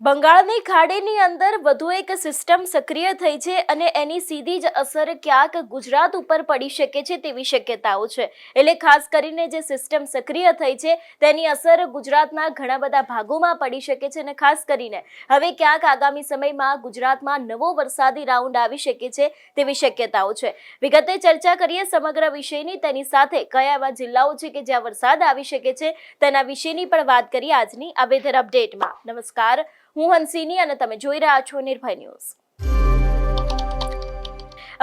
બંગાળની ખાડીની અંદર વધુ એક સિસ્ટમ સક્રિય થઈ છે અને એની સીધી જ અસર ક્યાંક ગુજરાત ઉપર પડી શકે છે તેવી શક્યતાઓ છે. એટલે ખાસ કરીને જે સિસ્ટમ સક્રિય થઈ છે, તેની અસર ગુજરાતના ઘણા બધા ભાગોમાં પડી શકે છે અને ખાસ કરીને હવે ક્યાંક આગામી સમયમાં ગુજરાતમાં નવો વરસાદી રાઉન્ડ આવી શકે છે તેવી શક્યતાઓ છે. વિગતે ચર્ચા કરીએ સમગ્ર વિષયની, તેની સાથે કયા એવા જિલ્લાઓ છે કે જ્યાં વરસાદ આવી શકે છે તેના વિશેની પણ વાત કરીએ આજની. આ વેધર અપડેટમાં નમસ્કાર. હું હંસિની અને તમે જોઈ રહ્યા છો નિર્ભય ન્યૂઝ.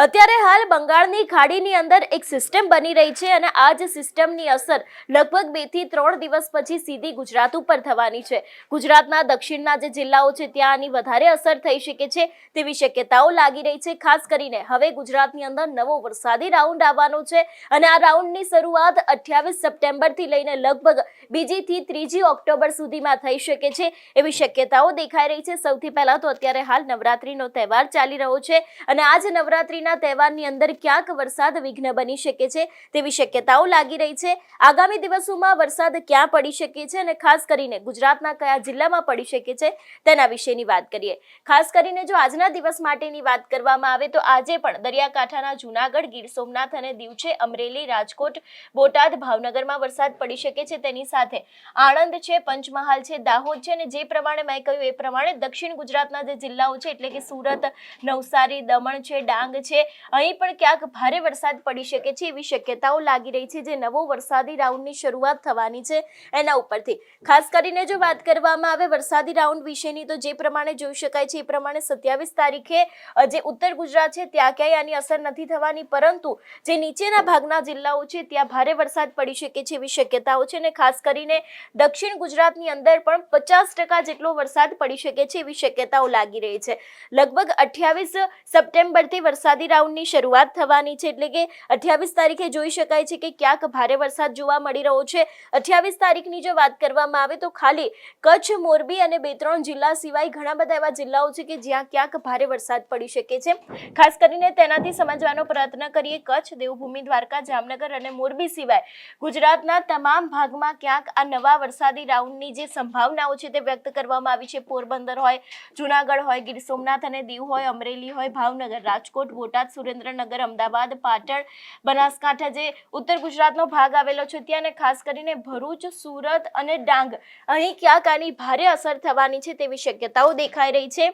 અત્યારે હાલ બંગાળની ખાડીની અંદર એક સિસ્ટમ બની રહી છે અને આ જ સિસ્ટમની અસર લગભગ બેથી ત્રણ દિવસ પછી સીધી ગુજરાત ઉપર થવાની છે. ગુજરાતના દક્ષિણના જે જિલ્લાઓ છે, ત્યાં આની વધારે અસર થઈ શકે છે તેવી શક્યતાઓ લાગી રહી છે. ખાસ કરીને હવે ગુજરાતની અંદર નવો વરસાદી રાઉન્ડ આવવાનો છે અને આ રાઉન્ડની શરૂઆત અઠ્યાવીસ સપ્ટેમ્બરથી લઈને લગભગ બીજીથી ત્રીજી ઓક્ટોબર સુધીમાં થઈ શકે છે એવી શક્યતાઓ દેખાઈ રહી છે. સૌથી પહેલા તો અત્યારે હાલ નવરાત્રીનો તહેવાર ચાલી રહ્યો છે અને આજ નવરાત્રીના તહેવારની અંદર ક્યાંક વરસાદ વિઘ્ન બની શકે છે તેવી શક્યતાઓ લાગી રહી છે. આગામી દિવસોમાં વરસાદ ક્યાં પડી શકે છે અને ખાસ કરીને ગુજરાતના કયા જિલ્લામાં પડી શકે છે તેના વિશેની વાત કરીએ. ખાસ કરીને જો આજના દિવસ માટેની વાત કરવામાં આવે તો આજે પણ દરિયાકાંઠાના જૂનાગઢ, ગીર સોમનાથ અને દીવ અમરેલી, રાજકોટ, બોટાદ ભાવનગરમાં વરસાદ પડી શકે છે. તેની સાથે. આણંદ છે, પંચમહાલ છે, દાહોદ છે અને જે પ્રમાણે મેં કહ્યું એ પ્રમાણે દક્ષિણ ગુજરાતના જે જિલ્લાઓ છે એટલે કે સુરત, નવસારી, દમણ છે, ડાંગ છે, અહીં પણ ક્યાંક ભારે વરસાદ પડી શકે છે એવી શક્યતાઓ લાગી રહી છે જે નવો વરસાદી રાઉન્ડની શરૂઆત થવાની છે એના ઉપરથી. ખાસ કરીને જો વાત કરવામાં આવે વરસાદી રાઉન્ડ વિશેની તો જે પ્રમાણે જોઈ શકાય છે એ પ્રમાણે સત્યાવીસ તારીખે જે ઉત્તર ગુજરાત છે ત્યાં ક્યાંય આની અસર નથી થવાની પરંતુ જે નીચેના ભાગના જિલ્લાઓ છે ત્યાં ભારે વરસાદ પડી શકે છે એવી શક્યતાઓ છે અને ખાસ કરીને દક્ષિણ ગુજરાતની અંદર પણ પચાસ ટકા જેટલો વરસાદ પડી શકે છે એવી શક્યતાઓ લાગી રહી છે. લગભગ અઠ્યાવીસ સપ્ટેમ્બરથી વરસાદી રાઉન્ડની શરૂઆત થવાની છે એટલે કે અઠ્યાવીસ તારીખે જોઈ શકાય છે કે ક્યાંક ભારે વરસાદ જોવા મળી રહ્યો છે. અઠ્યાવીસ તારીખની જો વાત કરવામાં આવે તો ખાલી કચ્છ, મોરબી અને બે ત્રણ જિલ્લા સિવાય ઘણા બધા એવા જિલ્લાઓ છે કે જ્યાં ક્યાંક ભારે વરસાદ પડી શકે છે. ખાસ કરીને તેનાથી સમજવાનો પ્રયત્ન કરીએ કચ્છ, દેવભૂમિ, દ્વારકા, જામનગર અને મોરબી સિવાય ગુજરાતના તમામ ભાગમાં ક્યાંક આ નવા વરસાદી રાઉન્ડની જે સંભાવનાઓ છે તે વ્યક્ત કરવામાં આવી છે. પોરબંદર હોય, જુનાગઢ હોય, ગીર સોમનાથ અને દીવ હોય, અમરેલી હોય, ભાવનગર, રાજકોટ, બોટાદ, સુરેન્દ્રનગર, અમદાવાદ, પાટણ, બનાસકાંઠા જે ઉત્તર ગુજરાતનો ભાગ આવેલો છે ત્યાં અને ખાસ કરીને ભરૂચ, સુરત અને ડાંગ. અહીં ક્યાંક આની ભારે અસર થવાની છે તેવી શક્યતાઓ દેખાઈ રહી છે.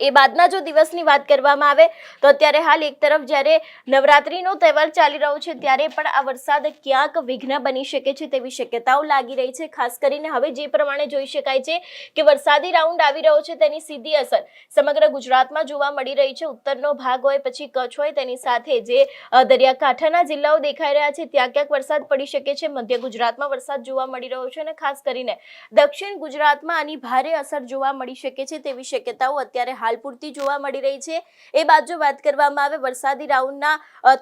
એ બાદના જો દિવસની વાત કરવામાં આવે, તો અત્યારે હાલ એક તરફ જ્યારે નવરાત્રીનો તહેવાર ચાલી રહ્યો છે, ત્યારે પણ આ વરસાદ ક્યાંક વિઘ્ન બની શકે છે તેવી શક્યતાઓ લાગી રહી છે. ખાસ કરીને હવે જે પ્રમાણે જોઈ શકાય છે કે વરસાદી રાઉન્ડ આવી રહ્યો છે, તેની સીધી અસર સમગ્ર ગુજરાતમાં જોવા મળી રહી છે. ઉત્તરનો ભાગ હોય, પછી કચ્છ હોય, તેની સાથે જે દરિયાકાંઠાના જિલ્લાઓ દેખાઈ રહ્યા છે, ત્યાં ક્યાંક વરસાદ પડી શકે છે. મધ્ય ગુજરાતમાં વરસાદ જોવા મળી રહ્યો છે અને ખાસ કરીને દક્ષિણ ગુજરાતમાં આની ભારે અસર જોવા મળી શકે છે તેવી શક્યતાઓ અત્યારે હાલ પૂરતી જોવા મળી રહી છે. એ બાજુ વાત કરવામાં આવે, વરસાદી રાઉન્ડના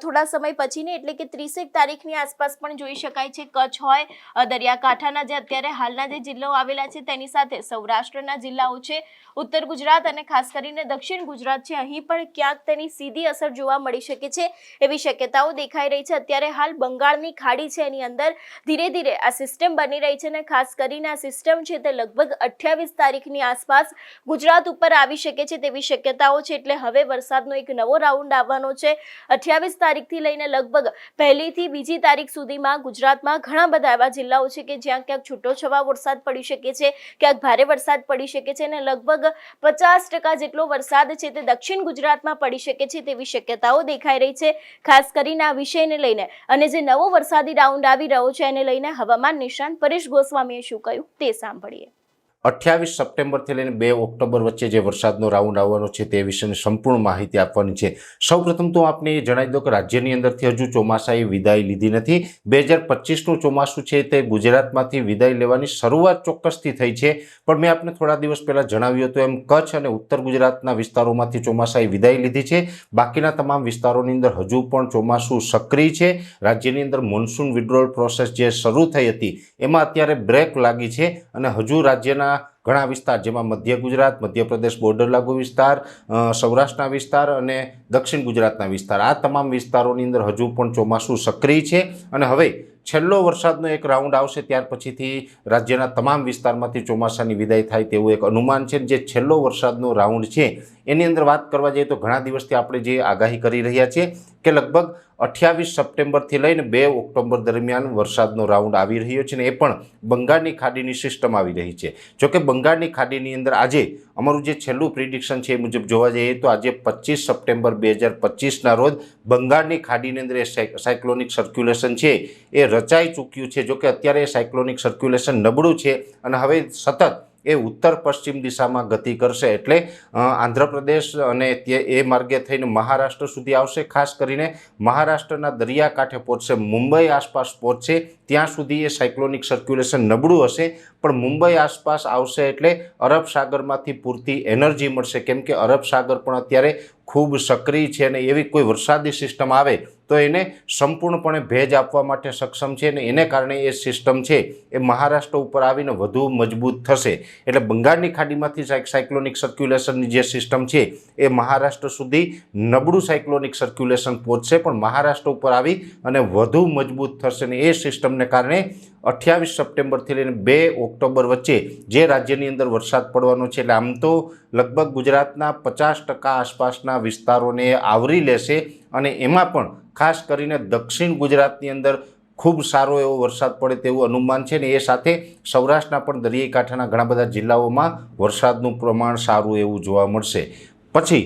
થોડા સમય પછીની, એટલે કે ત્રીસેક તારીખની આસપાસ પણ જોઈ શકાય છે કચ્છ હોય દરિયાકાંઠાના જે અત્યારે હાલના જે જિલ્લાઓ આવેલા છે, તેની સાથે સૌરાષ્ટ્રના જિલ્લાઓ છે, ઉત્તર ગુજરાત અને ખાસ કરીને દક્ષિણ ગુજરાત છે, અહીં પણ ક્યાંક તેની સીધી અસર જોવા મળી શકે છે, એવી શક્યતાઓ દેખાઈ રહી છે. અત્યારે હાલ બંગાળની ખાડી છે એની અંદર, ધીરે ધીરે આ સિસ્ટમ બની રહી છે અને ખાસ કરીને આ સિસ્ટમ છે તે લગભગ અઠ્યાવીસ તારીખની આસપાસ ગુજરાત ઉપર આવી શકે છે તેવી શક્યતાઓ છે એટલે હવે વરસાદનો એક નવો રાઉન્ડ આવવાનો છે. અઠ્યાવીસ તારીખથી લઈને લગભગ પહેલીથી બીજી તારીખ સુધીમાં ગુજરાતમાં ઘણા બધા એવા જિલ્લાઓ છે કે જ્યાં ક્યાંક છૂટો છવાયો વરસાદ પડી શકે છે, ક્યાંક ભારે વરસાદ પડી શકે છે અને લગભગ પચાસ ટકા જેટલો વરસાદ છે તે દક્ષિણ ગુજરાતમાં પડી શકે છે તેવી શક્યતાઓ દેખાઈ રહી છે. ખાસ કરીને આ વિષયને લઈને અને જે નવો વરસાદી રાઉન્ડ આવી રહ્યો છે એને લઈને હવામાન નિષ્ણાંત પરેશ ગોસ્વામીએ શું કહ્યું તે સાંભળીએ. અઠ્યાવીસ સપ્ટેમ્બરથી લઈને બે ઓક્ટોબર વચ્ચે જે વરસાદનો રાઉન્ડ આવવાનો છે તે વિશેની સંપૂર્ણ માહિતી આપવાની છે. સૌપ્રથમ તો આપને એ જણાવી દો કે રાજ્યની અંદરથી હજુ ચોમાસાએ વિદાય લીધી નથી. બે હજાર પચીસનું ચોમાસું છે તે ગુજરાતમાંથી વિદાય લેવાની શરૂઆત ચોક્કસથી થઈ છે. પણ મેં આપને થોડા દિવસ પહેલાં જણાવ્યું હતું એમ, કચ્છ અને ઉત્તર ગુજરાતના વિસ્તારોમાંથી ચોમાસાએ વિદાય લીધી છે. બાકીના તમામ વિસ્તારોની અંદર હજુ પણ ચોમાસું સક્રિય છે. રાજ્યની અંદર મોન્સૂન વિડ્રોલ પ્રોસેસ જે શરૂ થઈ હતી, એમાં અત્યારે બ્રેક લાગી છે અને હજુ રાજ્યના ઘણા વિસ્તાર, જેમાં મધ્ય ગુજરાત, મધ્યપ્રદેશ બોર્ડર લાગુ વિસ્તાર સૌરાષ્ટ્રના વિસ્તાર અને દક્ષિણ ગુજરાતના વિસ્તાર. આ તમામ વિસ્તારોની અંદર હજુ પણ ચોમાસું સક્રિય છે અને હવે છેલ્લો વરસાદનો એક રાઉન્ડ આવશે, ત્યાર પછીથી રાજ્યના તમામ વિસ્તારમાંથી ચોમાસાની વિદાય થાય તેવું એક અનુમાન છે જે છેલ્લો વરસાદનો રાઉન્ડ છે. એની અંદર વાત કરવા જઈએ તો ઘણા દિવસથી આપણે જે આગાહી કરી રહ્યા છીએ કે લગભગ અઠ્યાવીસ સપ્ટેમ્બરથી લઈને બે ઓક્ટોબર દરમિયાન વરસાદનો રાઉન્ડ આવી રહ્યો છે ને એ પણ બંગાળની ખાડીની સિસ્ટમ આવી રહી છે. જોકે બંગાળની ખાડીની અંદર આજે અમારું જે છેલ્લું પ્રિડિક્શન છે એ મુજબ જોવા જઈએ તો આજે પચીસ સપ્ટેમ્બર બે હજાર પચીસના રોજ બંગાળની ખાડીની અંદર એ સાય- સાયક્લોનિક સર્ક્યુલેશન છે એ રચાઈ ચૂક્યું છે. જોકે અત્યારે એ સાયક્લોનિક સર્ક્યુલેશન નબળું છે અને હવે સતત એ ઉત્તર પશ્ચિમ દિશામાં ગતિ કરશે એટલે આંધ્રપ્રદેશ અને તે એ માર્ગે થઈને મહારાષ્ટ્ર સુધી આવશે. ખાસ કરીને મહારાષ્ટ્રના દરિયાકાંઠે પહોંચશે. મુંબઈ આસપાસ પહોંચશે. ત્યાં સુધી એ સાયક્લોનિક સર્ક્યુલેશન નબળું હશે. પણ મુંબઈ આસપાસ આવશે એટલે અરબ સાગરમાંથી પૂરતી એનર્જી મળશે. કેમ કે અરબ સાગર પણ અત્યારે ખૂબ સક્રિય છે અને એવી કોઈ વરસાદી સિસ્ટમ આવે તો એને સંપૂર્ણપણે ભેજ આપવા માટે સક્ષમ છે અને એને કારણે એ સિસ્ટમ છે એ મહારાષ્ટ્ર ઉપર આવીને વધુ મજબૂત થશે. એટલે બંગાળની ખાડીમાંથી સાય- સાયક્લોનિક સર્ક્યુલેશનની જે સિસ્ટમ છે એ મહારાષ્ટ્ર સુધી નબળું સાયક્લોનિક સર્ક્યુલેશન પહોંચશે, પણ મહારાષ્ટ્ર ઉપર આવી અને વધુ મજબૂત થશે અને એ સિસ્ટમને કારણે અઠ્યાવીસ સપ્ટેમ્બરથી લઈને બે ઓક્ટોબર વચ્ચે જે રાજ્યની અંદર વરસાદ પડવાનો છે, એટલે આમ તો લગભગ ગુજરાતના પચાસ ટકા આસપાસના વિસ્તારોને આવરી લેશે અને એમાં પણ ખાસ કરીને દક્ષિણ ગુજરાતની અંદર ખૂબ સારો એવો વરસાદ પડે તેવું અનુમાન છે ને એ સાથે સૌરાષ્ટ્રના પણ દરિયાઈ કાંઠાના ઘણા બધા જિલ્લાઓમાં વરસાદનું પ્રમાણ સારું એવું જોવા મળશે. પછી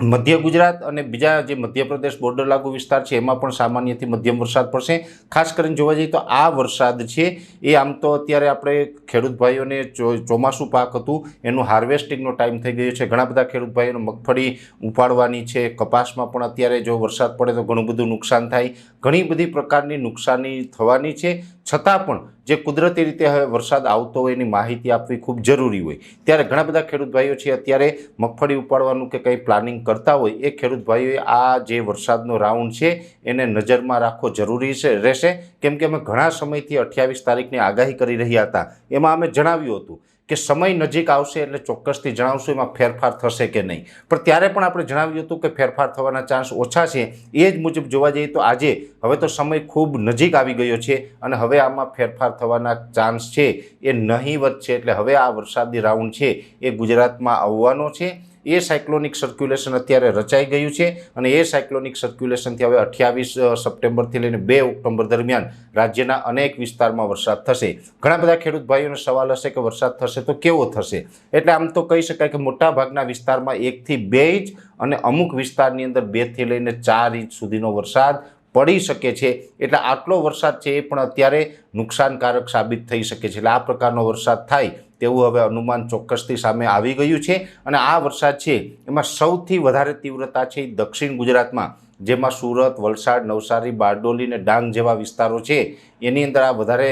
મધ્ય ગુજરાત અને બીજા જે મધ્યપ્રદેશ બોર્ડર લાગુ વિસ્તાર છે, એમાં પણ સામાન્યથી મધ્યમ વરસાદ પડશે. ખાસ કરીને જોવા જઈએ તો આ વરસાદ છે, એ આમ તો અત્યારે આપણે ખેડૂત ભાઈઓને ચોમાસું પાક હતું, એનું હાર્વેસ્ટિંગનો ટાઈમ થઈ ગયો છે. ઘણા બધા ખેડૂત ભાઈઓને મગફળી ઉપાડવાની છે, કપાસમાં પણ અત્યારે જો વરસાદ પડે તો ઘણું બધું નુકસાન થાય. ઘણી બધી પ્રકારની નુકસાની થવાની છે. છતાં પણ જે કુદરતી રીતે હવે વરસાદ આવતો હોય એની માહિતી આપવી ખૂબ જરૂરી હોય. ત્યારે ઘણા બધા ખેડૂત ભાઈઓ છે, અત્યારે મગફળી ઉપાડવાનું કે કંઈ પ્લાનિંગ કરતા હોય એ ખેડૂત ભાઈઓએ આ જે વરસાદનો રાઉન્ડ છે, એને નજરમાં રાખવો જરૂરી છે, રહેશે. કેમ કે અમે ઘણા સમયથી અઠ્યાવીસ તારીખની આગાહી કરી રહ્યા હતા. એમાં અમે જણાવ્યું હતું કે સમય નજીક આવશે એટલે ચોક્કસથી જણાવશું એમાં ફેરફાર થશે કે નહીં. પણ ત્યારે પણ આપણે જણાવ્યું હતું કે ફેરફાર થવાના ચાન્સ ઓછા છે. એ જ મુજબ જોવા જઈએ તો આજે હવે તો સમય ખૂબ નજીક આવી ગયો છે અને હવે આમાં ફેરફાર થવાના ચાન્સ છે એ નહીવત છે એટલે હવે આ વરસાદી રાઉન્ડ છે એ ગુજરાતમાં આવવાનો છે. એ સાયક્લોનિક સર્ક્યુલેશન અત્યારે રચાઈ ગયું છે અને એ સાયક્લોનિક સર્ક્યુલેશનથી હવે અઠ્યાવીસ સપ્ટેમ્બરથી લઈને બે ઓક્ટોબર દરમિયાન રાજ્યના અનેક વિસ્તારમાં વરસાદ થશે. ઘણા બધા ખેડૂત ભાઈઓનો સવાલ હશે કે વરસાદ થશે તો કેવો થશે? એટલે આમ તો કહી શકાય કે મોટા ભાગના વિસ્તારમાં એકથી બે ઇંચ અને અમુક વિસ્તારની અંદર બેથી લઈને ચાર ઇંચ સુધીનો વરસાદ પડી શકે છે. એટલે આટલો વરસાદ છે એ પણ અત્યારે નુકસાનકારક સાબિત થઈ શકે છે. એટલે આ પ્રકારનો વરસાદ થાય તેવું હવે અનુમાન ચોક્કસથી સામે આવી ગયું છે અને આ વરસાદ છે એમાં સૌથી વધારે તીવ્રતા છે દક્ષિણ ગુજરાતમાં, જેમાં સુરત, વલસાડ, નવસારી, બારડોલી અને ડાંગ જેવા વિસ્તારો છે. એની અંદર આ વધારે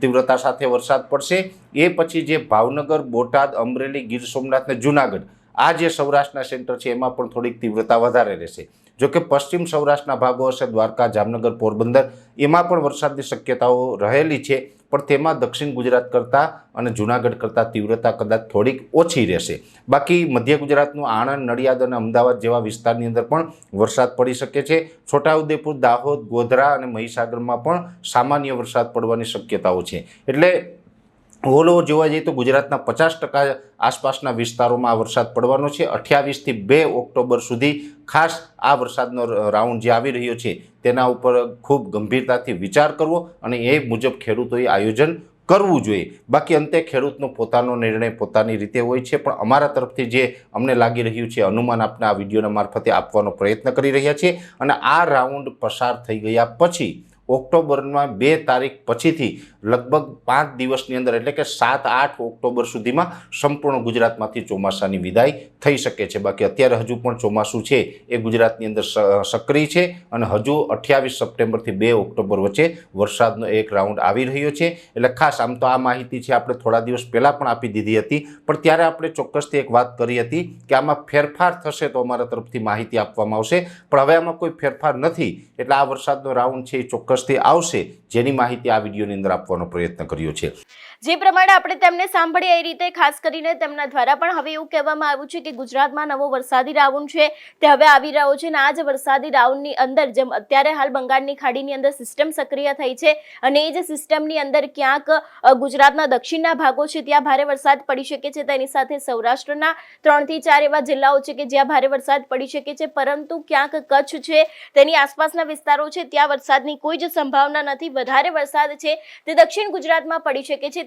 તીવ્રતા સાથે વરસાદ પડશે. એ પછી જે ભાવનગર, બોટાદ, અમરેલી, ગીર સોમનાથ ને જુનાગઢ, આ જે સૌરાષ્ટ્રના સેન્ટર છે એમાં પણ થોડીક તીવ્રતા વધારે રહેશે. જો કે પશ્ચિમ સૌરાષ્ટ્રના ભાગો હશે, દ્વારકા, જામનગર, પોરબંદર, એમાં પણ વરસાદની શક્યતાઓ રહેલી છે, પણ તેમાં દક્ષિણ ગુજરાત કરતાં અને જુનાગઢ કરતાં તીવ્રતા કદાચ થોડીક ઓછી રહેશે. બાકી મધ્ય ગુજરાતનું આણંદ, નડિયાદ અને અમદાવાદ જેવા વિસ્તારની અંદર પણ વરસાદ પડી શકે છે. છોટાઉદેપુર, દાહોદ, ગોધરા અને મહીસાગરમાં પણ સામાન્ય વરસાદ પડવાની શક્યતાઓ છે. એટલે ઓલ ઓવર જોવા જઈએ તો ગુજરાતના પચાસ ટકા આસપાસના વિસ્તારોમાં આ વરસાદ પડવાનો છે. અઠ્યાવીસથી બે ઓક્ટોબર સુધી ખાસ આ વરસાદનો રાઉન્ડ જે આવી રહ્યો છે તેના ઉપર ખૂબ ગંભીરતાથી વિચાર કરવો અને એ મુજબ ખેડૂતોએ આયોજન કરવું જોઈએ. બાકી અંતે ખેડૂતનો પોતાનો નિર્ણય પોતાની રીતે હોય છે, પણ અમારા તરફથી જે અમને લાગી રહ્યું છે, અનુમાન આપને આ વિડીયોના મારફતે આપવાનો પ્રયત્ન કરી રહ્યા છીએ અને આ રાઉન્ડ પસાર થઈ ગયા પછી ઓક્ટોબરમાં બે તારીખ પછીથી લગભગ પાંચ દિવસની અંદર એટલે કે સાત આઠ ઓક્ટોબર સુધીમાં સંપૂર્ણ ગુજરાતમાંથી ચોમાસાની વિદાય થઈ શકે છે. બાકી અત્યારે હજુ પણ ચોમાસું છે, એ ગુજરાતની અંદર સક્રિય છે અને હજુ અઠ્યાવીસ સપ્ટેમ્બરથી બે ઓક્ટોબર વચ્ચે વરસાદનો એક રાઉન્ડ આવી રહ્યો છે. એટલે ખાસ આમ તો આ માહિતી છે, આપણે થોડા દિવસ પહેલાં પણ આપી દીધી હતી. પણ ત્યારે આપણે ચોક્કસથી એક વાત કરી હતી કે આમાં ફેરફાર થશે તો અમારા તરફથી માહિતી આપવામાં આવશે. પણ હવે આમાં કોઈ ફેરફાર નથી. એટલે આ વરસાદનો રાઉન્ડ છે એ ચોક્કસથી આવશે જેની માહિતી આ વિડીયોની અંદર આપવાનો પ્રયત્ન કર્યો છે. જે પ્રમાણે આપણે તેમને સાંભળીએ, એ રીતે ખાસ કરીને તેમના દ્વારા પણ હવે એવું કહેવામાં આવ્યું છે કે ગુજરાતમાં નવો વરસાદી રાઉન્ડ છે, તે હવે આવી રહ્યો છે અને આ જ વરસાદી રાઉન્ડની અંદર જેમ અત્યારે હાલ બંગાળની ખાડીની અંદર સિસ્ટમ સક્રિય થઈ છે અને એ જ સિસ્ટમની અંદર ક્યાંક ગુજરાતના દક્ષિણના ભાગો છે ત્યાં ભારે વરસાદ પડી શકે છે. તેની સાથે સૌરાષ્ટ્રના ત્રણથી ચાર એવા જિલ્લાઓ છે કે જ્યાં ભારે વરસાદ પડી શકે છે, પરંતુ ક્યાંક કચ્છ છે, તેની આસપાસના વિસ્તારો છે, ત્યાં વરસાદની કોઈ જ સંભાવના નથી. વધારે વરસાદ છે, તે દક્ષિણ ગુજરાતમાં પડી શકે છે.